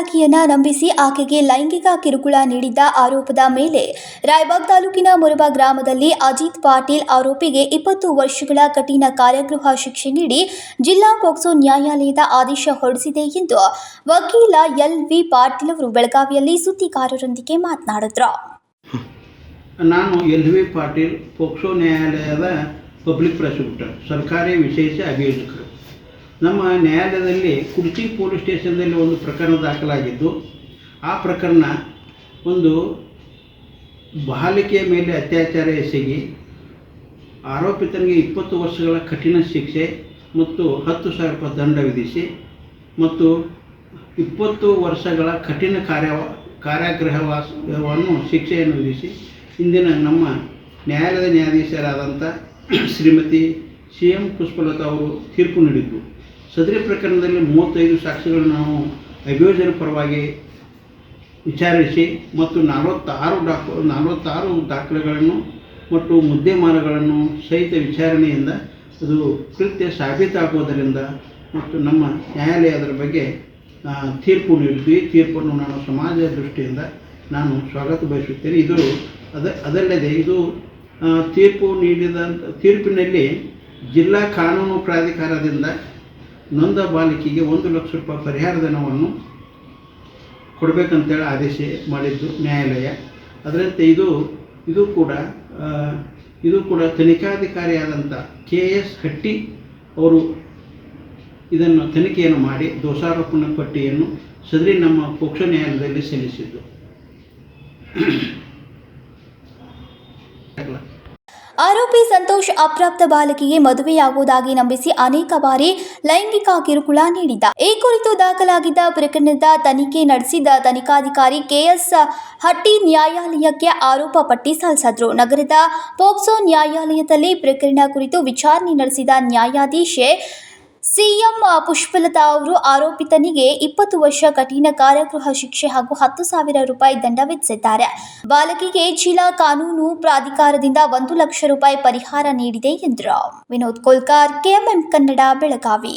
ಬಾಲಕಿಯನ್ನ ನಂಬಿಸಿ ಆಕೆಗೆ ಲೈಂಗಿಕ ಕಿರುಕುಳ ನೀಡಿದ್ದ ಆರೋಪದ ಮೇಲೆ ರಾಯಬಾಗ್ ತಾಲೂಕಿನ ಮುರಬಾ ಗ್ರಾಮದಲ್ಲಿ ಅಜಿತ್ ಪಾಟೀಲ್ ಆರೋಪಿಗೆ ಇಪ್ಪತ್ತು ವರ್ಷಗಳ ಕಠಿಣ ಕಾರಾಗೃಹ ಶಿಕ್ಷೆ ನೀಡಿ ಜಿಲ್ಲಾ ಪೋಕ್ಸೋ ನ್ಯಾಯಾಲಯದ ಆದೇಶ ಹೊರಡಿಸಿದೆ ಎಂದು ವಕೀಲ ಎಲ್ ವಿ ಪಾಟೀಲ್ ಅವರು ಬೆಳಗಾವಿಯಲ್ಲಿ ಸುದ್ದಿಗಾರರೊಂದಿಗೆ ಮಾತನಾಡಿದ್ರು. ನಾನು ಎಲ್ ವಿ ಪಾಟೀಲ್ ಪೋಕ್ಸೋ ನ್ಯಾಯಾಲಯದ ಪಬ್ಲಿಕ್ ಪ್ರಾಸಿಕ್ಯೂಟರ್, ಸರ್ಕಾರಿ ವಿಶೇಷ ಅಭಿಯೋಜಕರು ನಮ್ಮ ನ್ಯಾಯಾಲಯದಲ್ಲಿ ಕುರ್ಚಿ ಪೊಲೀಸ್ ಸ್ಟೇಷನ್ನಲ್ಲಿ ಒಂದು ಪ್ರಕರಣ ದಾಖಲಾಗಿದ್ದು, ಆ ಪ್ರಕರಣ ಒಂದು ಬಾಲಿಕೆಯ ಮೇಲೆ ಅತ್ಯಾಚಾರ ಎಸಗಿ, ಆರೋಪಿತನಿಗೆ ಇಪ್ಪತ್ತು ವರ್ಷಗಳ ಕಠಿಣ ಶಿಕ್ಷೆ ಮತ್ತು ಹತ್ತು ಸಾವಿರ ರೂಪಾಯಿ ದಂಡ ವಿಧಿಸಿ ಮತ್ತು ಇಪ್ಪತ್ತು ವರ್ಷಗಳ ಕಠಿಣ ಕಾರ್ಯ ಕಾರ್ಯಗ್ರಹವನ್ನು ಶಿಕ್ಷೆಯನ್ನು ವಿಧಿಸಿ ಇಂದಿನ ನಮ್ಮ ನ್ಯಾಯಾಲಯದ ನ್ಯಾಯಾಧೀಶರಾದಂಥ ಶ್ರೀಮತಿ ಸಿ ಎಂ ಪುಷ್ಪಲತಾ ಅವರು ತೀರ್ಪು ನೀಡಿದ್ದು. ಸದರಿ ಪ್ರಕರಣದಲ್ಲಿ ಮೂವತ್ತೈದು ಸಾಕ್ಷಿಗಳನ್ನು ನಾವು ಅಭಿಯೋಜನೆ ಪರವಾಗಿ ವಿಚಾರಿಸಿ ಮತ್ತು ನಲವತ್ತಾರು ಡಾಕು, ನಲವತ್ತಾರು ದಾಖಲೆಗಳನ್ನು ಮತ್ತು ಮುದ್ದೆಮಾನಗಳನ್ನು ಸಹಿತ ವಿಚಾರಣೆಯಿಂದ ಅದು ಕೃತ್ಯ ಸಾಬೀತಾಗುವುದರಿಂದ ಮತ್ತು ನಮ್ಮ ನ್ಯಾಯಾಲಯ ಅದರ ಬಗ್ಗೆ ತೀರ್ಪು ನೀಡಿದ್ವಿ ಈ ತೀರ್ಪನ್ನು ನಾನು ಸಮಾಜ ದೃಷ್ಟಿಯಿಂದ ನಾನು ಸ್ವಾಗತ ಬಯಸುತ್ತೇನೆ. ಇದು ಅದ, ಅದಲ್ಲದೆ ಇದು ತೀರ್ಪು ನೀಡಿದ ತೀರ್ಪಿನಲ್ಲಿ ಜಿಲ್ಲಾ ಕಾನೂನು ಪ್ರಾಧಿಕಾರದಿಂದ ನೊಂದ ಬಾಲಕಿಗೆ ಒಂದು ಲಕ್ಷ ರೂಪಾಯಿ ಪರಿಹಾರ ಧನವನ್ನು ಕೊಡಬೇಕಂತೇಳಿ ಆದೇಶ ಮಾಡಿದ್ದು ನ್ಯಾಯಾಲಯ. ಅದರಂತೆ ಇದು ಇದು ಕೂಡ ಇದು ಕೂಡ ತನಿಖಾಧಿಕಾರಿಯಾದಂಥ ಕೆ ಎಸ್ ಹಟ್ಟಿ ಅವರು ಇದನ್ನು ತನಿಖೆಯನ್ನು ಮಾಡಿ ದೋಷಾರೋಪಣ ಪಟ್ಟಿಯನ್ನು ಸದರಿ ನಮ್ಮ ಪೋಕ್ಷ ನ್ಯಾಯಾಲಯದಲ್ಲಿ ಸಲ್ಲಿಸಿದ್ದು. ಆರೋಪಿ ಸಂತೋಷ್ ಅಪ್ರಾಪ್ತ ಬಾಲಕಿಗೆ ಮದುವೆಯಾಗುವುದಾಗಿ ನಂಬಿಸಿ ಅನೇಕ ಬಾರಿ ಲೈಂಗಿಕ ಕಿರುಕುಳ ನೀಡಿದ್ದ. ಈ ಕುರಿತು ದಾಖಲಾಗಿದ್ದ ಪ್ರಕರಣದ ತನಿಖೆ ನಡೆಸಿದ ತನಿಖಾಧಿಕಾರಿ ಕೆಎಸ್ ಹಟ್ಟಿ ನ್ಯಾಯಾಲಯಕ್ಕೆ ಆರೋಪ ಪಟ್ಟಿ ಸಲ್ಲಿಸಿದ್ರು. ನಗರದ ಪೋಕ್ಸೋ ನ್ಯಾಯಾಲಯದಲ್ಲಿ ಪ್ರಕರಣ ಕುರಿತು ವಿಚಾರಣೆ ನಡೆಸಿದ ನ್ಯಾಯಾಧೀಶೆ ಸಿಎಂ ಪುಷ್ಪಲತಾ ಅವರು ಆರೋಪಿತನಿಗೆ ಇಪ್ಪತ್ತು ವರ್ಷ ಕಠಿಣ ಕಾರಾಗೃಹ ಶಿಕ್ಷೆ ಹಾಗೂ ಹತ್ತು ಸಾವಿರ ರೂಪಾಯಿ ದಂಡ ವಿಧಿಸಿದ್ದಾರೆ. ಬಾಲಕಿಗೆ ಜಿಲ್ಲಾ ಕಾನೂನು ಪ್ರಾಧಿಕಾರದಿಂದ ಒಂದು ಲಕ್ಷ ರೂಪಾಯಿ ಪರಿಹಾರ ನೀಡಿದೆ ಎಂದರು. ವಿನೋದ್ ಕೋಲ್ಕಾರ್, ಕೆಎಂಎಂ ಕನ್ನಡ, ಬೆಳಗಾವಿ.